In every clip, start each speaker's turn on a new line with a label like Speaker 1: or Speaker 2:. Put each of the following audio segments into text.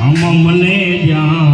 Speaker 1: આમાં મને જ્યાં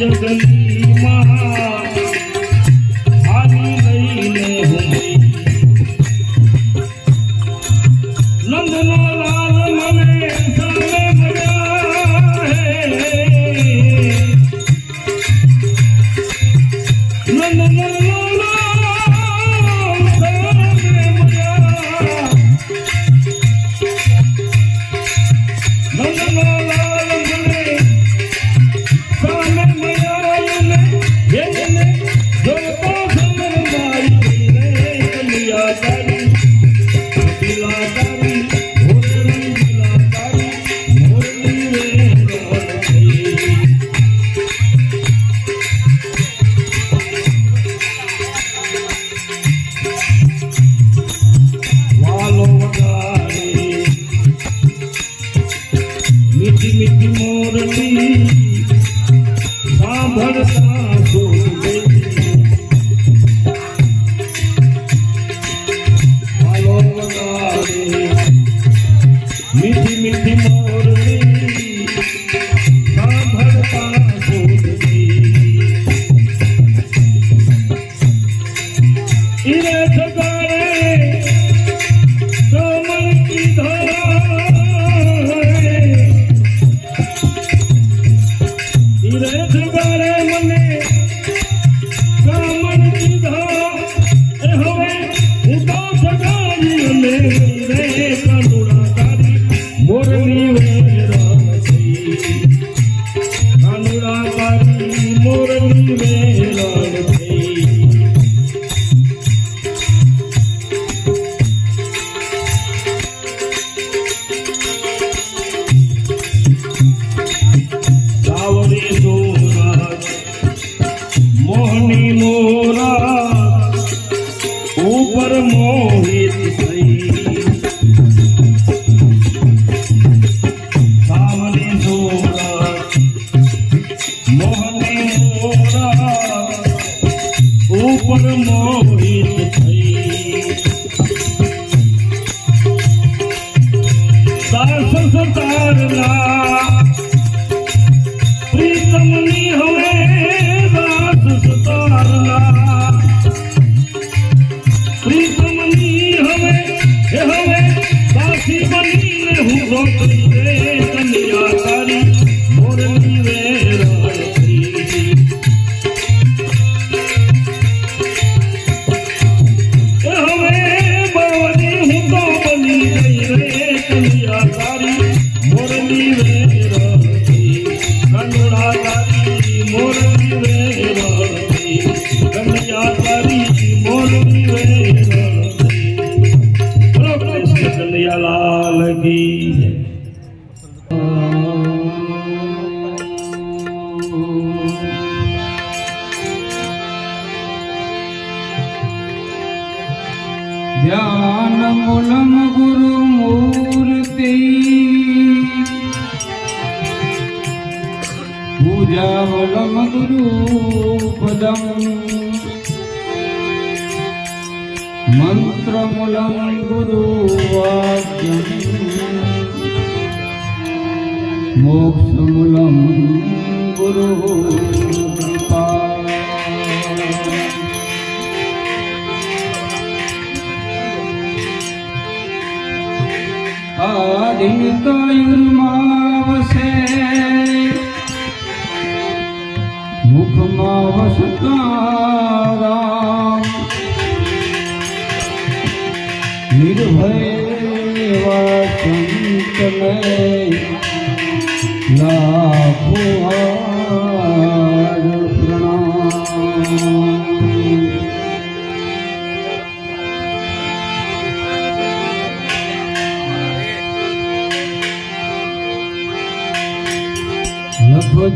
Speaker 1: ಜಗಲಿ Jesus.
Speaker 2: मूलं गुरुमूर्ति पूजावलं गुरुपदम् मन्त्रमूलं गुरुवा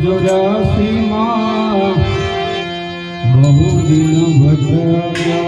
Speaker 2: જોરાસી માં બહુ દિન ભટક્યા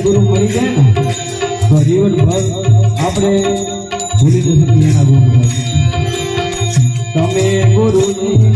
Speaker 2: સદગુરુ મળી જાય ને તો જીવનભર આપણે ભૂલી જશું એના ગુરુ તમે ગુરુજી